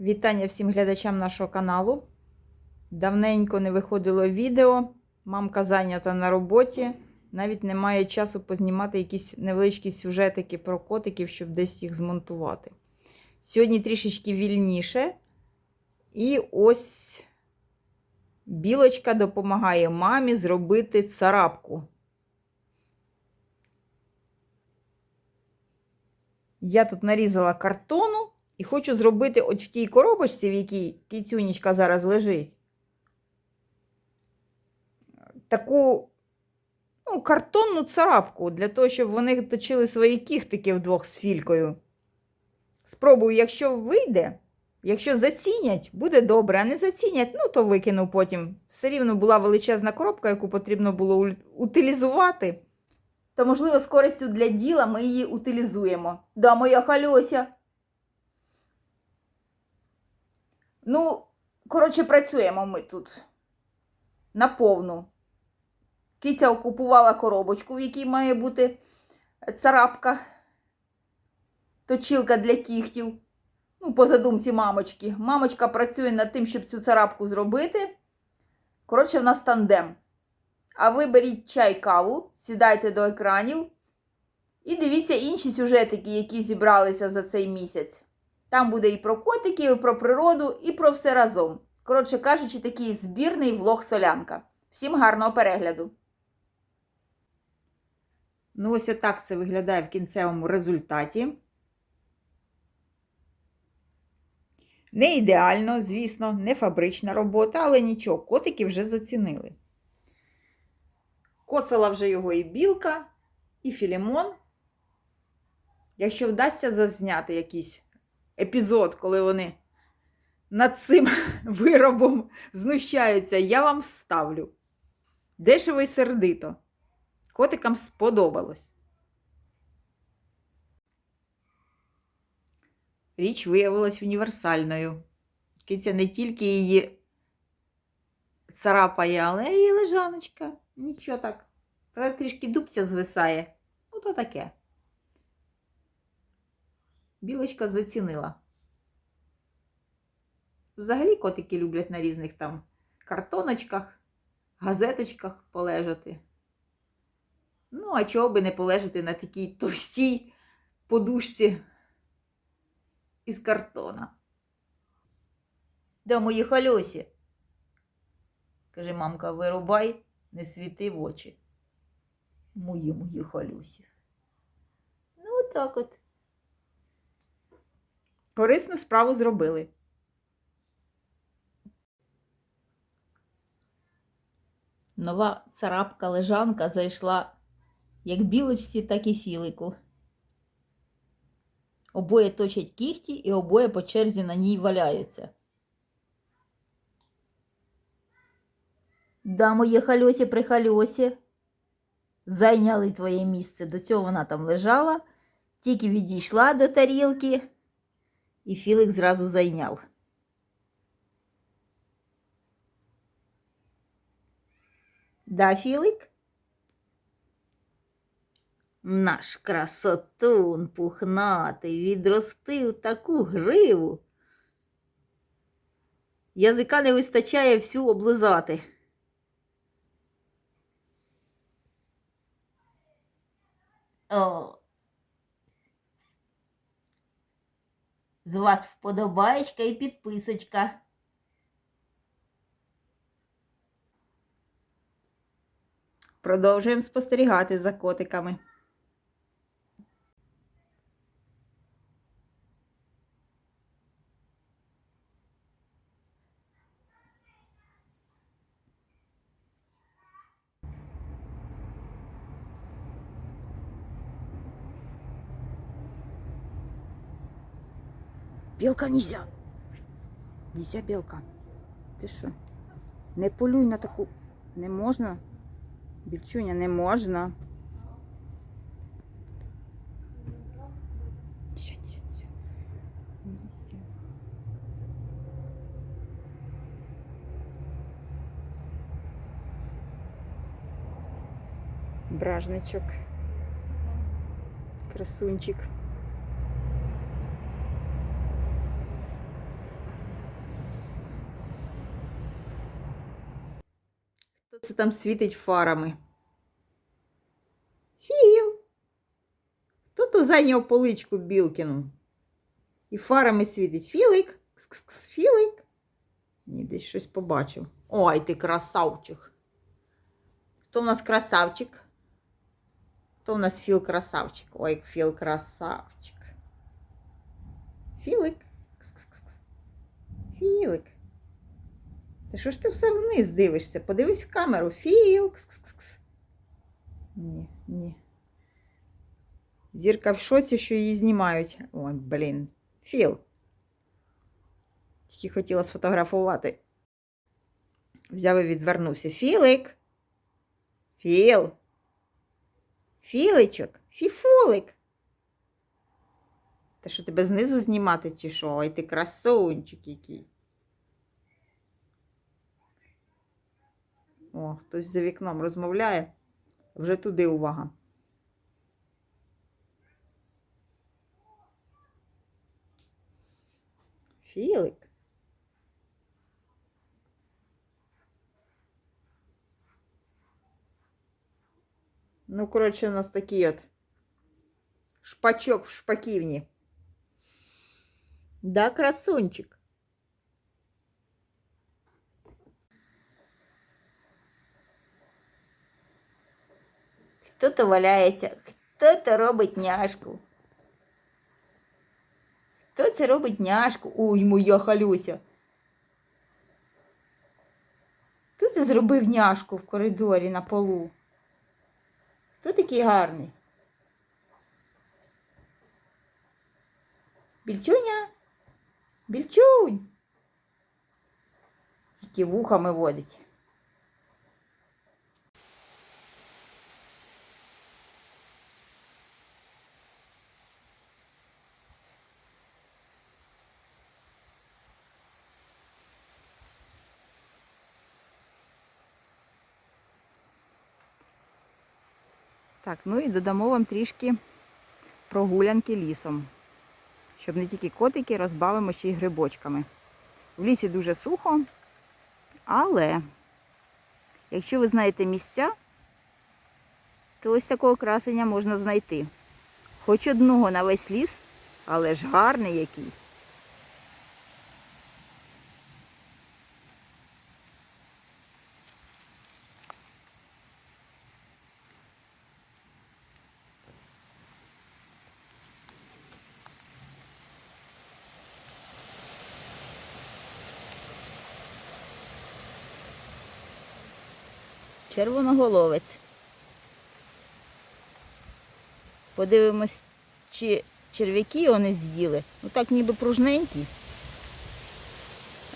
Вітання всім глядачам нашого каналу. Давненько не виходило відео. Мамка зайнята на роботі. Навіть немає часу познімати якісь невеличкі сюжетики про котиків, щоб десь їх змонтувати. Сьогодні трішечки вільніше. І ось білочка допомагає мамі зробити царапку. Я тут нарізала картону. І хочу зробити от в тій коробочці, в якій кіцюнічка зараз лежить, таку ну, картонну царапку для того, щоб вони точили свої кіхтики вдвох з фількою. Спробую, якщо вийде, якщо зацінять, буде добре, а не зацінять, ну то викину потім. Все рівно була величезна коробка, яку потрібно було утилізувати. То, можливо, з користю для діла ми її утилізуємо. Да, моя хальося. Ну, коротше, працюємо ми тут наповну. Киця окупувала коробочку, в якій має бути царапка, точилка для кігтів. Ну, по задумці мамочки. Мамочка працює над тим, щоб цю царапку зробити. Коротше, в нас тандем. А ви беріть чай, каву, сідайте до екранів і дивіться інші сюжетики, які зібралися за цей місяць. Там буде і про котиків, і про природу, і про все разом. Коротше кажучи, такий збірний влог солянка. Всім гарного перегляду. Ну, ось отак це виглядає в кінцевому результаті. Не ідеально, звісно, не фабрична робота, але нічого, котики вже зацінили. Коцала вже його і білка, і філімон. Якщо вдасться зазняти якийсь епізод, коли вони над цим виробом знущаються, я вам вставлю. Дешево і сердито. Котикам сподобалось. Річ виявилась універсальною. Киця не тільки її царапає, але й лежаночка. Нічого так. Трішки дубця звисає. Ну, то таке. Білочка зацінила. Взагалі котики люблять на різних там картоночках, газеточках полежати. Ну, а чого би не полежати на такій товстій подушці із картона. Де мої хальосі? Каже мамка, вирубай, не світи в очі. Мої мої халюсі. Ну, так от. Корисну справу зробили. Нова царапка лежанка зайшла як білочці, так і філику. Обоє точать кіхті і обоє по черзі на ній валяються. Да, моє хальосі при хальосі. Зайняли твоє місце. До цього вона там лежала, тільки відійшла до тарілки, і Філик зразу зайняв. Да, Філик? Наш красотун пухнатий відростив таку гриву. Язика не вистачає всю облизати. О. З вас вподобаєчка і підписочка. Продовжуємо спостерігати за котиками. Білка нельзя. Нельзя білка. Ти що? Не полюй на таку. Не можна. Більчуня, не можна. Сядь, сядь, сядь. Нельзя. Бражничок. Красунчик. Це там світить фарами. Філ. Хто то зайняв поличку Білкіну? І фарами світить. Філик. Кс-кс-кс, Філик. Ні, десь щось побачив. Ой, ти красавчик. Хто в нас красавчик? Хто в нас Філ красавчик? Ой, Філ красавчик. Філик. Кс-кс-кс. Філик. Що ж ти все вниз дивишся? Подивись в камеру. Філ. Кс-кс-кс. Ні, ні. Зірка в шоці, що її знімають. Ой, блін. Філ. Тільки хотіла сфотографувати. Взяв і відвернувся. Філик. Філ. Філичок. Фіфулик. Та що тебе знизу знімати чи що? Ой, ти красунчик який. О, хтось за вікном розмовляє. Вже туди увага. Філик. Ну, коротше, у нас такий от шпачок в шпаківні. Да, красунчик. Хто-то валяється, хто-то робить няшку. Хто це робить няшку? Ой, моя халюся. Хто це зробив няшку в коридорі на полу? Хто такий гарний? Більчуня? Більчунь. Тільки вухами водить. Так, ну і додамо вам трішки прогулянки лісом. Щоб не тільки котики, розбавимо ще й грибочками. В лісі дуже сухо, але якщо ви знаєте місця, то ось такого красення можна знайти. Хоч одного на весь ліс, але ж гарний який. Червоноголовець. Подивимось, чи черв'яки вони з'їли. Ну так ніби пружненькі.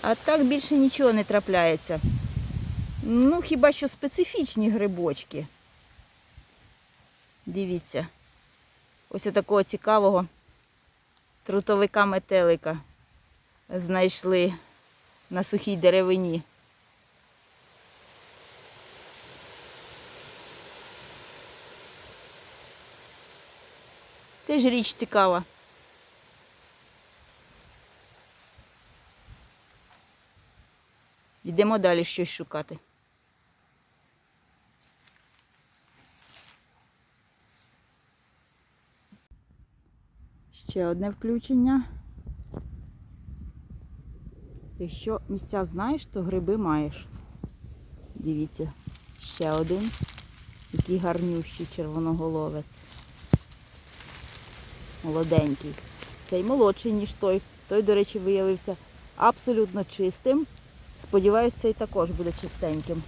А так більше нічого не трапляється. Ну, хіба що специфічні грибочки. Дивіться. Ось такого цікавого трутовика метелика знайшли на сухій деревині. Теж річ цікава. Йдемо далі щось шукати. Ще одне включення. Якщо місця знаєш, то гриби маєш. Дивіться, ще один. Який гарнющий червоноголовець. Молоденький. Цей молодший, ніж той. Той, до речі, виявився абсолютно чистим. Сподіваюсь, цей також буде чистеньким.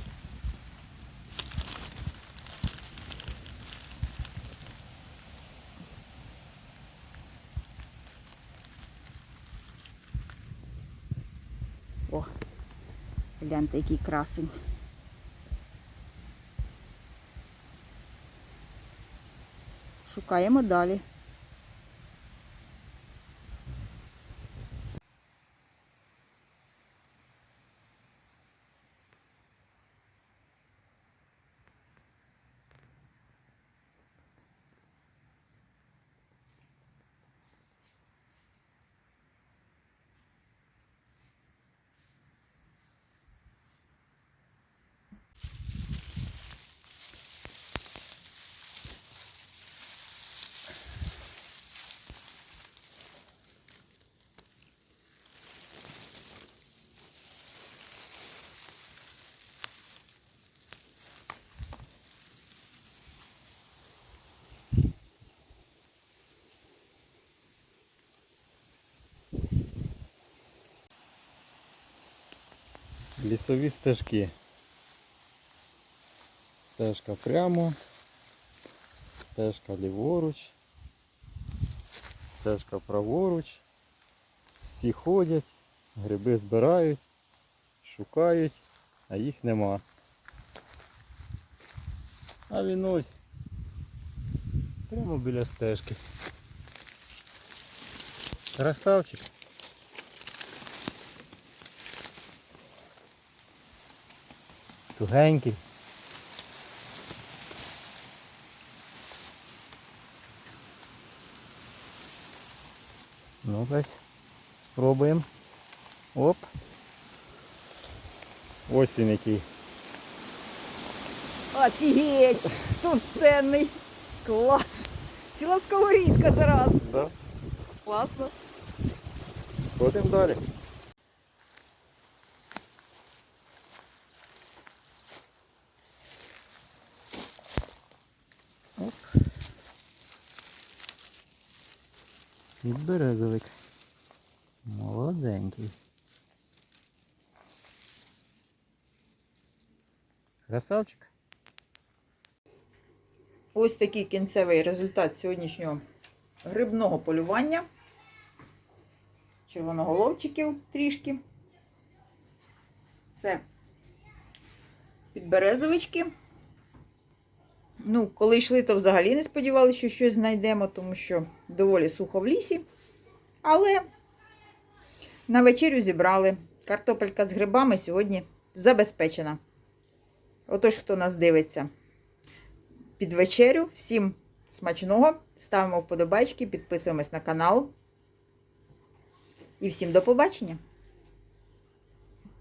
О, гляньте, який красень. Шукаємо далі. Лісові стежки. Стежка прямо, стежка ліворуч, стежка праворуч. Всі ходять, гриби збирають, шукають, а їх нема. А він ось прямо біля стежки. Красавчик. Тугенький. Ну ось, спробуємо. Оп. Ось він який. Офігеть! Товстенний. Клас! Ціла сковорідка зараз. Да. Класно. Ходимо далі. Підберезовик. Молоденький. Красавчик. Ось такий кінцевий результат сьогоднішнього грибного полювання. Червоноголовчиків трішки. Це підберезовички. Ну, коли йшли, то взагалі не сподівалися, що щось знайдемо, тому що доволі сухо в лісі. Але на вечерю зібрали. Картопелька з грибами сьогодні забезпечена. Отож, хто нас дивиться під вечерю. Всім смачного. Ставимо вподобайки, підписуємось на канал. І всім до побачення!